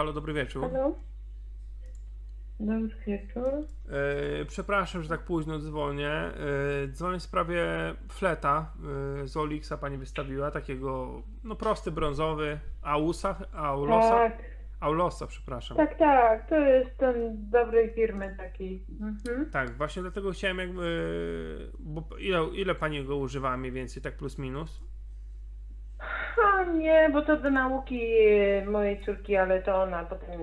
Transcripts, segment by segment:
halo, dobry wieczór. Halo? Dobry wieczór. E, przepraszam, że tak późno dzwonię. E, dzwonię w sprawie fleta e, z Olixa pani wystawiła, takiego, no prosty, brązowy, Ausa, Aulosa, Tak, Aulosa, przepraszam. tak, tak. To jest ten dobrej firmy takiej. Mhm. Tak, właśnie dlatego chciałem jakby, bo ile, ile pani go używała mniej więcej, tak plus minus? A nie, bo to do nauki mojej córki, ale to ona potem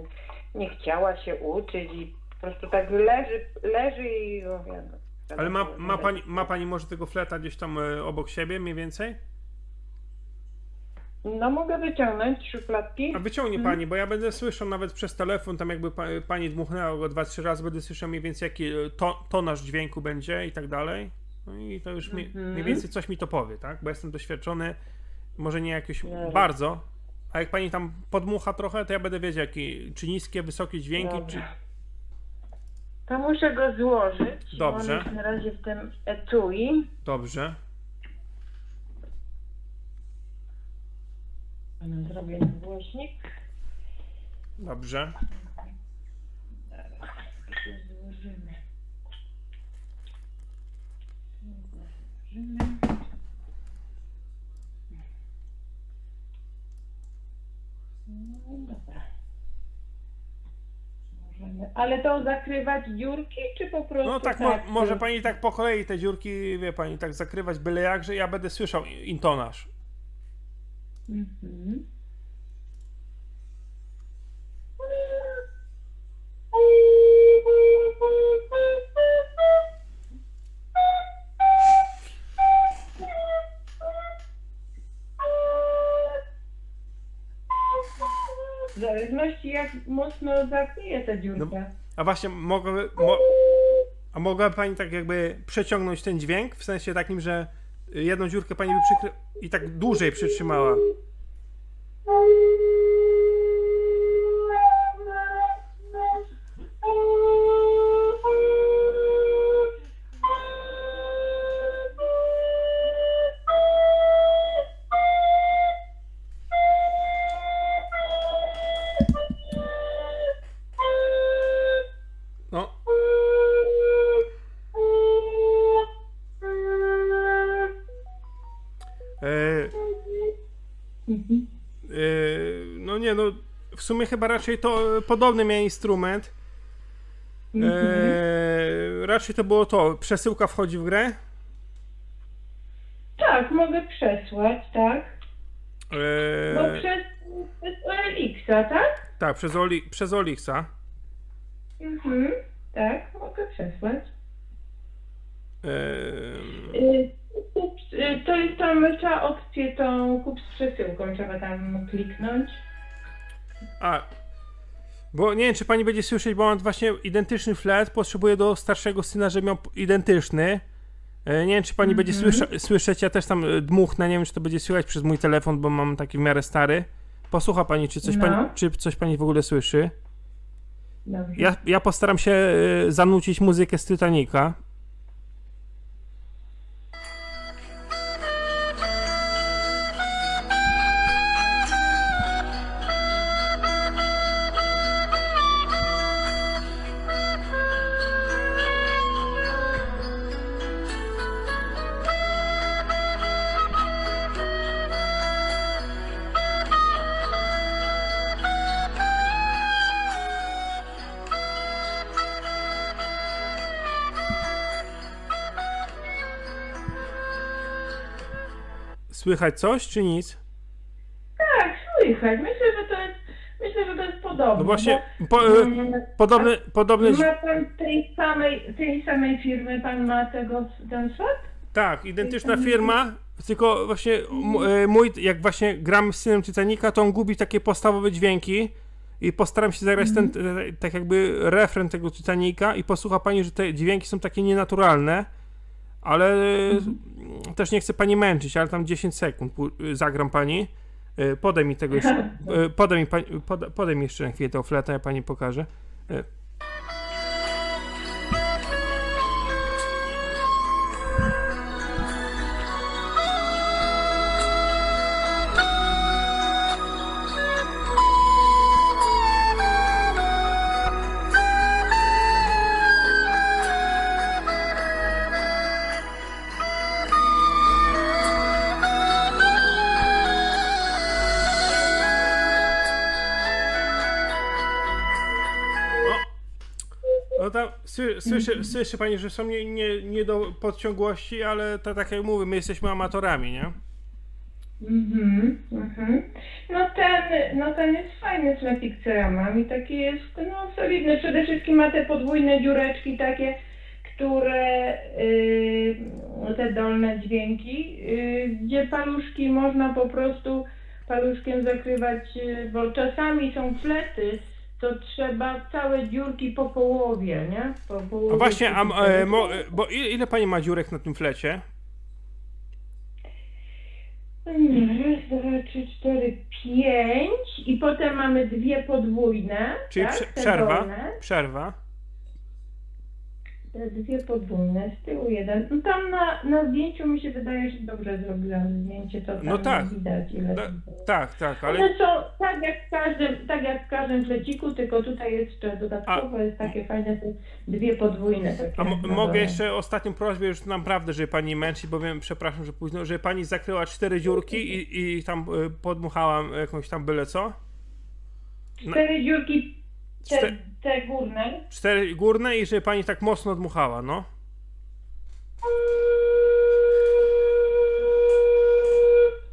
nie chciała się uczyć i po prostu tak leży, leży i no, wiadomo. Ale ma, ma, pani, ma pani może tego fleta gdzieś tam e, obok siebie mniej więcej? No mogę wyciągnąć szufladki. A wyciągnie Mhm. pani, bo ja będę słyszał nawet przez telefon, tam jakby pa, pani dmuchnęła go dwa, trzy razy, będę słyszał mniej więcej jaki e, to, tonaż dźwięku będzie i tak dalej. No i to już mi, Mhm. mniej więcej coś mi to powie, tak? Bo jestem doświadczony, może nie jakoś Dobra. bardzo, a jak pani tam podmucha trochę, to ja będę wiedział, jaki, czy niskie, wysokie dźwięki, Dobra. czy... To muszę go złożyć. bo Dobrze. On jest na razie w tym etui. Dobrze. Zrobię głośnik. Dobrze. Złożymy. Złożymy. No dobra. Możemy. Ale to zakrywać dziurki, czy po prostu No tak, mo, może pani tak po kolei te dziurki, wie pani, tak zakrywać byle jak, że ja będę słyszał intonaż. Mhm. W zależności jak mocno zakryje ta dziurka. A właśnie mogłaby, mo, a mogłaby pani tak jakby przeciągnąć ten dźwięk, w sensie takim, że jedną dziurkę pani by przykry... i tak dłużej przytrzymała. No w sumie chyba raczej to podobny miał instrument. Mhm. E, raczej to było to, przesyłka wchodzi w grę. Tak, mogę przesłać, tak? Bo E, przez, przez Elixa, tak? tak, przez, Oli, przez Olixa. Mhm. Tak, mogę przesłać. E, y, to jest tam trzeba opcję tą kup z przesyłką, trzeba tam kliknąć. A, bo nie wiem, czy pani będzie słyszeć, bo mam właśnie identyczny flet, potrzebuję do starszego syna, żeby miał identyczny. E, Nie wiem, czy pani będzie Mhm. słysza, słyszeć, ja też tam e, dmuchnę, nie wiem, czy to będzie słychać przez mój telefon, bo mam taki w miarę stary. Posłucha pani, czy coś, No. pani, czy coś pani w ogóle słyszy. Dobrze. Ja, ja postaram się e, zanucić muzykę z Titanica. Słychać coś, czy nic? Tak, słychać. Myślę, że to jest, myślę, że to jest podobne. No właśnie, bo, po, e, mm, podobny, podobny Ma pan tej samej, tej samej firmy, pan ma tego, ten set? Tak, identyczna firma, tylko właśnie e, mój, jak właśnie gram z synem Titanica, to on gubi takie podstawowe dźwięki i postaram się zagrać ten, e, tak jakby refren tego Titanica i posłucha pani, że te dźwięki są takie nienaturalne, ale e, też nie chcę pani męczyć, ale tam 10 sekund zagram pani. E, Podaj mi tego jeszcze, e, podaj mi, podaj mi jeszcze na chwilę ja pani pokażę. E, Bo tam sły, słyszy, słyszy pani, że są nie, nie, nie do podciągłości, ale to tak jak mówię, my jesteśmy amatorami, nie? Mhm, mhm. No ten, no ten jest fajny z Matic ceramami, taki jest, no solidny. Przede wszystkim ma te podwójne dziureczki takie, które, y, te dolne dźwięki, y, gdzie paluszki można po prostu paluszkiem zakrywać, y, bo czasami są flety, to trzeba całe dziurki po połowie, nie? Po połowie A właśnie, a, e, mo, e, bo ile, ile pani ma dziurek na tym flecie? Nie, raz, dwa, trzy, cztery, pięć i potem mamy dwie podwójne, Czyli tak? prze, przerwa, przerwa. Dwie podwójne, z tyłu jeden. No tam na, na zdjęciu mi się wydaje, że dobrze zrobione zdjęcie, to tam No tak. widać ile Da, tak, tak, ale One są tak jak w każdym, tak jak w każdym fleciku, tylko tutaj jeszcze dodatkowo jest takie fajne te dwie podwójne. A mogę jeszcze ostatnią prośbę, już naprawdę, żeby pani męczyć, bo wiem, przepraszam, że późno, że pani zakryła cztery dziurki i, i tam e, podmuchałam jakąś tam byle co. Cztery dziurki, te, te górne, Cztery górne i żeby pani tak mocno dmuchała, no.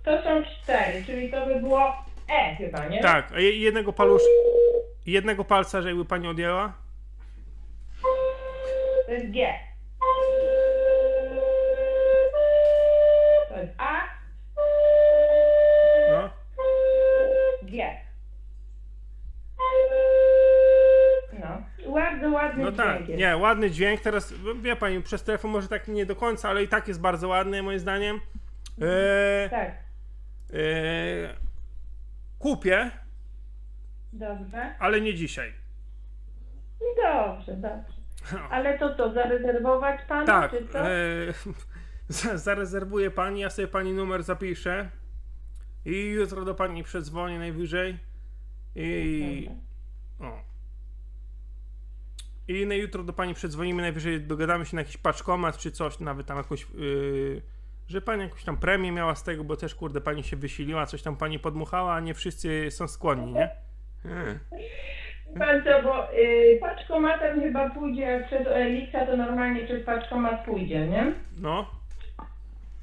To są cztery, czyli to by było E chyba, nie? Tak, a je- jednego palusz, jednego palca, że jakby pani odjęła. To jest G. To jest A, No. G. bardzo ładny No tak, dźwięk jest. nie, ładny dźwięk. Teraz wie pani, przez telefon może tak nie do końca, ale i tak jest bardzo ładny moim zdaniem. Eee, Tak, eee, kupię, dobrze. ale nie dzisiaj. Dobrze, dobrze. Ale to co, zarezerwować panu, Tak, czy co? eee, za- zarezerwuję pani, ja sobie pani numer zapiszę i jutro do pani przedzwonię najwyżej i o. I na jutro do pani przedzwonimy, najwyżej dogadamy się na jakiś paczkomat czy coś, nawet tam jakąś, yy, że pani jakąś tam premię miała z tego, bo też kurde pani się wysiliła, coś tam pani podmuchała, a nie wszyscy są skłonni, nie? Hmm. Pan co, bo y, paczkomatem chyba pójdzie, jak przez Elixa to normalnie przez paczkomat pójdzie, nie? No,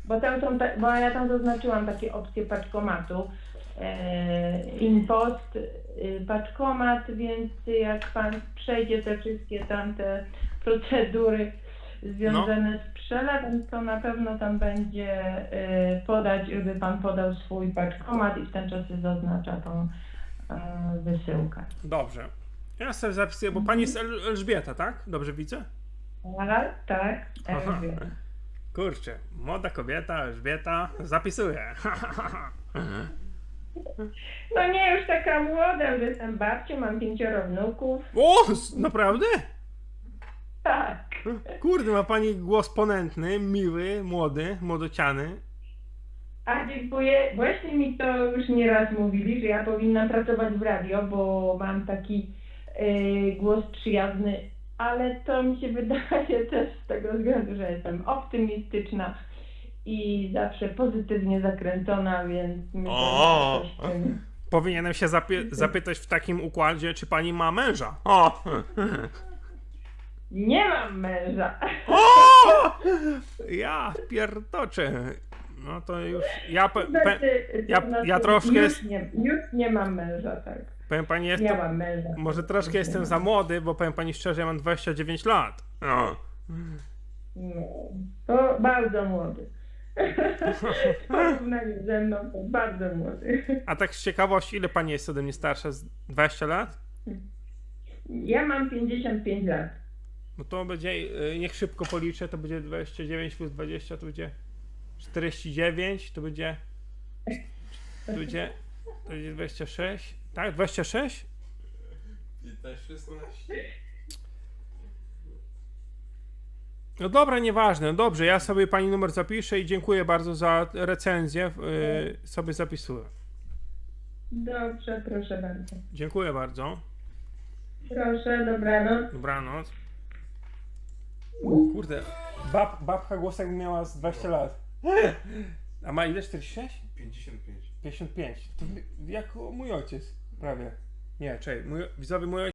Bo tam są, te, bo ja tam zaznaczyłam takie opcje paczkomatu. E, Impost, y, paczkomat, więc jak pan przejdzie te wszystkie tamte procedury związane z przelewem, to na pewno tam będzie y, podać, żeby pan podał swój paczkomat i w ten czas zaznacza tą e, wysyłkę. dobrze. Ja sobie zapisuję, bo pani jest El- Elżbieta, tak? Dobrze widzę? Tak, Aha. Elżbieta. Kurczę, młoda kobieta, Elżbieta, zapisuję. No nie, już taka młoda, już jestem babcią, mam pięcioro wnuków. O, s- naprawdę? Tak. Kurde, ma pani głos ponętny, miły, młody, młodociany. A dziękuję. Właśnie mi to już nieraz mówili, że ja powinnam pracować w radio, bo mam taki y, głos przyjazny, ale to mi się wydaje też z tego względu, że jestem optymistyczna i zawsze pozytywnie zakręcona, więc myślę, O! że coś w tym... Powinienem się zapy- zapytać w takim układzie, czy pani ma męża. O! Nie mam męża. o! Ja pierdoczę. No to już. Ja pe- pe- Znaczy, ja- znaczy, ja troszkę już Nie, już nie mam męża, tak. powiem pani, jestem. Miałam męża. Może troszkę jestem za młody, bo powiem pani szczerze, ja mam 29 lat. No. No, to bardzo młody. W porównaniu ze mną to bardzo młody. A tak z ciekawości, ile pani jest ode mnie starsza? Z 20 lat? Ja mam 55 lat. No to będzie, y, niech szybko policzę, to będzie 29 plus 20, to będzie 49, to będzie, to będzie, to będzie 26, tak? 26? I też 16. No dobra, nieważne, no dobrze, ja sobie pani numer zapiszę i dziękuję bardzo za recenzję, y, sobie zapisuję. Dobrze, proszę bardzo. Dziękuję bardzo, Proszę, dobranoc. dobranoc. Kurde, bab, babka głos jakby miała z 20 lat. A ma ile? 46? 55. 55. To jak mój ojciec, prawie. Nie, czekaj, mój, widzowie, mój ojciec